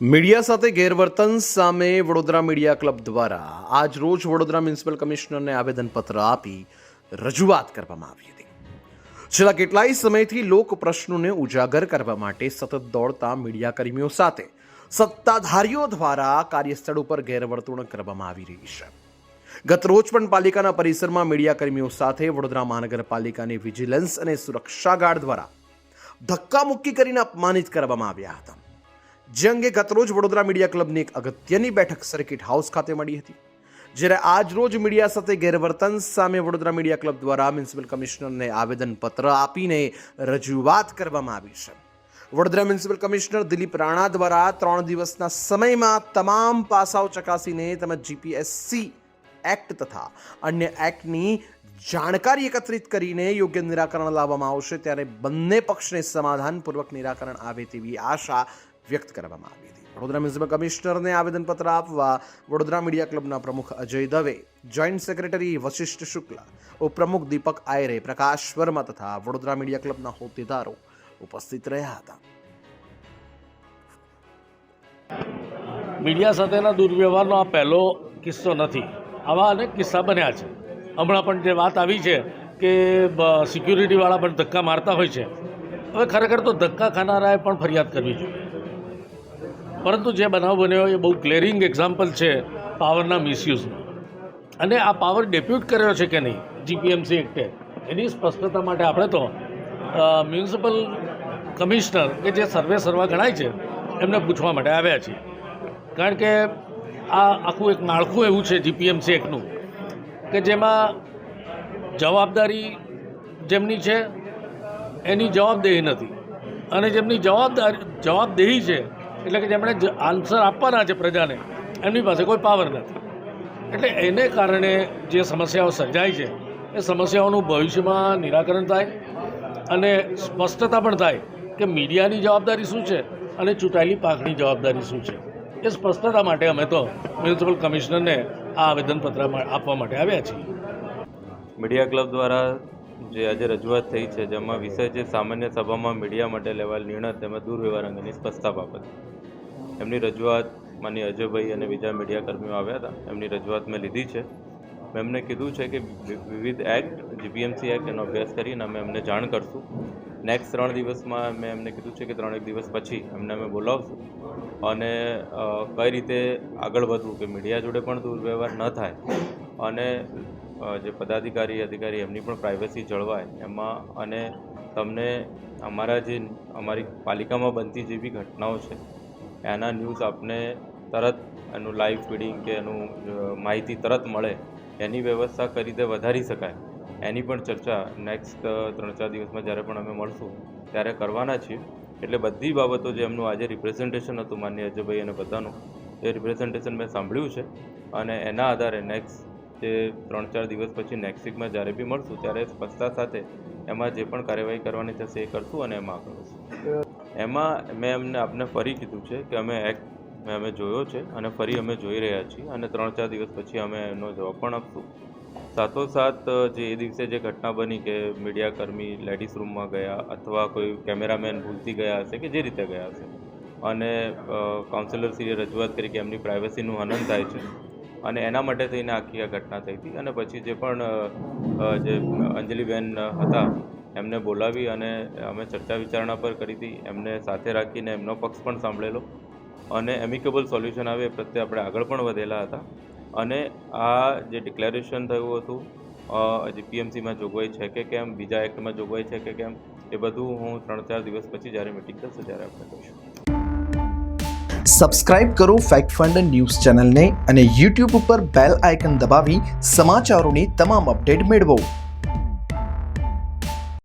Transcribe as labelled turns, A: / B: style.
A: Media સાથે ગેરવર્તન સામે વડોદરા મીડિયા ક્લબ દ્વારા આજ રોજ વડોદરા મ્યુનિસિપલ કમિશનરને આવેદનપત્ર આપી રજૂઆત કરવામાં આવી હતી. છેલ્લા કેટલાય સમયથી લોક પ્રશ્નોને ઉજાગર કરવા માટે સતત દોડતા મીડિયા કર્મીઓ સાથે સત્તાધારીઓ દ્વારા કાર્યસ્થળ ઉપર ગેરવર્તણૂક કરવામાં આવી રહી છે. ગત રોજ પણ પાલિકાના પરિસરમાં મીડિયા કર્મીઓ સાથે વડોદરા મહાનગરપાલિકાની વિજિલન્સ અને સુરક્ષા ગાર્ડ દ્વારા ધક્કામુક્કી કરીને અપમાનિત કરવામાં આવ્યા હતા. જે અંગે ગતરોજ વડોદરા મીડિયા ક્લબની એક અગત્યની બેઠક સર્કિટ હાઉસ ખાતે મળી હતી, જ્યારે આજ રોજ મીડિયા સાથે ગેરવર્તન સામે વડોદરા મીડિયા ક્લબ દ્વારા મ્યુનિસિપલ કમિશનરને આવેદનપત્ર આપીને રજૂઆત કરવામાં આવી છે. વડોદરા મ્યુનિસિપલ કમિશનર દિલીપ રાણા દ્વારા ત્રણ દિવસના સમયમાં તમામ પાસાઓ ચકાસીને તેમજ જીપીએસસી એક્ટ તથા અન્ય એક્ટની જાણકારી એકત્રિત કરીને યોગ્ય નિરાકરણ લાવવામાં આવશે, ત્યારે બંને પક્ષને સમાધાનપૂર્વક નિરાકરણ આવે તેવી આશા વ્યક્ત કરવામાં આવી હતી. વડોદરા મ્યુનિસિપલ કમિશનરને આવેદનપત્ર આપવા વડોદરા મીડિયા ક્લબના પ્રમુખ અજય દવે, જોઈન્ટ સેક્રેટરી વશિષ્ઠ શુક્લા, ઉપપ્રમુખ દીપક આયરે, પ્રકાશ વર્મા તથા વડોદરા મીડિયા ક્લબના હોદ્દેદારો ઉપસ્થિત રહ્યા હતા.
B: મીડિયા સાથેના દુર્વ્યવહારનો આ પહેલો કિસ્સો નથી. આવા અનેક કિસ્સા બન્યા છે. હમણાં પણ જે વાત આવી છે કે સિક્યુરિટીવાળા પણ ધક્કા મારતા હોય છે. હવે ખરેખર તો ધક્કા ખાનારાએ પણ ફરિયાદ કરવી જોઈએ. પરંતુ જે બનાવ બન્યો એ બહુ ક્લેરિંગ એક્ઝામ્પલ છે પાવરના મિસયુઝનો અને આ પાવર ડેપ્યુટ કર્યો છે કે નહીં? જીપીએમસી એક્ટે એની સ્પષ્ટતા માટે આપણે તો મ્યુનિસિપલ કમિશનર કે જે સર્વે સર્વા ગણાય છે, એમને પૂછવા માટે આવ્યા છીએ. કારણ કે આ આખું એક માળખું એવું છે જીપીએમસી એક્ટનું કે જેમાં જવાબદારી જેમની છે, એની જવાબદેહી નથી. અને જેમની જવાબદારી, જવાબદેહી છે એટલે કે જેમણે આન્સર આપવાના છે પ્રજાને, એમની પાસે કોઈ પાવર નથી. એટલે એને કારણે જે સમસ્યાઓ સર્જાય છે, એ સમસ્યાઓનું ભવિષ્યમાં નિરાકરણ થાય અને સ્પષ્ટતા પણ થાય કે મીડિયાની જવાબદારી શું છે અને ચૂંટાયેલી પાકની જવાબદારી શું છે. એ સ્પષ્ટતા માટે અમે તો મ્યુનિસિપલ કમિશનરને આ આવેદનપત્ર આપવા માટે આવ્યા છીએ.
C: મીડિયા ક્લબ દ્વારા જે આજે રજૂઆત થઈ છે, જેમાં વિષય છે સામાન્ય સભામાં મીડિયા માટે લેવાયેલ નિર્ણય તેમજ દુર્વ્યવહાર અંગેની સ્પષ્ટતા બાબત. એમની રજૂઆત માની અજયભાઈ અને બીજા મીડિયા કર્મીઓ આવ્યા હતા. એમની રજૂઆત મેં લીધી છે. મેં એમને કીધું છે કે વિવિધ એક્ટ, જીપીએમસી એક્ટ એનો અભ્યાસ કરીને અમે એમને જાણ કરશું. નેક્સ્ટ ત્રણ દિવસમાં મેં એમને કીધું છે કે ત્રણેક દિવસ પછી એમને અમે બોલાવશું. અને કઈ રીતે આગળ વધવું કે મીડિયા જોડે પણ દુર્વ્યવહાર ન થાય. અને જે પદાધિકારી, અધિકારી એમની પણ પ્રાઇવસી જળવાય. એમાં, અને તમને અમારા જે, અમારી પાલિકામાં બનતી જે બી ઘટનાઓ છે એના ન્યૂઝ આપને તરત એનું લાઈવ ફીડિંગ કે એનું માહિતી તરત મળે. એની વ્યવસ્થા કઈ રીતે વધારી શકાય. એની પણ ચર્ચા નેક્સ્ટ ત્રણ ચાર દિવસમાં જ્યારે પણ અમે મળશું, ત્યારે કરવાના છીએ. એટલે બધી બાબતો જે એમનું આજે રિપ્રેઝન્ટેશન હતું માન્ય અજયભાઈ અને બધાનું, એ રિપ્રેઝન્ટેશન મેં સાંભળ્યું છે. અને એના આધારે નેક્સ્ટ જે ત્રણ ચાર દિવસ પછી નેક્સ્ટ વીકમાં જ્યારે બી મળશું, ત્યારે સ્પષ્ટતા સાથે એમાં જે પણ કાર્યવાહી કરવાની થશે એ કરશું અને એમાં આગળ એમાં મેં એમને, આપને ફરી કીધું છે કે અમે એક્ટ મેં અમે જોયો છે અને ફરી અમે જોઈ રહ્યા છીએ અને ત્રણ ચાર દિવસ પછી અમે એનો જવાબ પણ આપશું. સાથોસાથ જે એ દિવસે જે ઘટના બની કે મીડિયાકર્મી લેડીઝ રૂમમાં ગયા અથવા કોઈ કેમેરામેન ભૂલથી ગયા હશે કે જે રીતે ગયા હશે. અને કાઉન્સિલરશ્રીએ રજૂઆત કરી કે એમની પ્રાઇવસીનું હનન થાય છે. અને એના માટે થઈને આખી આ ઘટના થઈ હતી. અને પછી જે પણ જે અંજલિબેન હતા એમને બોલાવી અને અમે ચર્ચા વિચારણા પર કરી હતી. એમને સાથે રાખીને એમનો પક્ષ પણ સાંભળેલો અને એમિકેબલ સોલ્યુશન આવે એ પ્રત્યે આપણે આગળ પણ વધેલા હતા. અને આ જે ડિક્લેરેશન થયું હતું જે પીએમસીમાં જોગવાઈ છે કે કેમ, બીજા એક્ટમાં જોગવાઈ છે કે કેમ, એ બધું હું ત્રણ ચાર દિવસ પછી જ્યારે મિટિંગ થશે ત્યારે આપણે કહીશું.
D: સબસ્ક્રાઇબ કરો ફેક્ટ ફંડ ન્યૂઝ ચેનલને અને યુટ્યુબ ઉપર બેલ આઇકન દબાવી સમાચારોની તમામ અપડેટ મેળવો.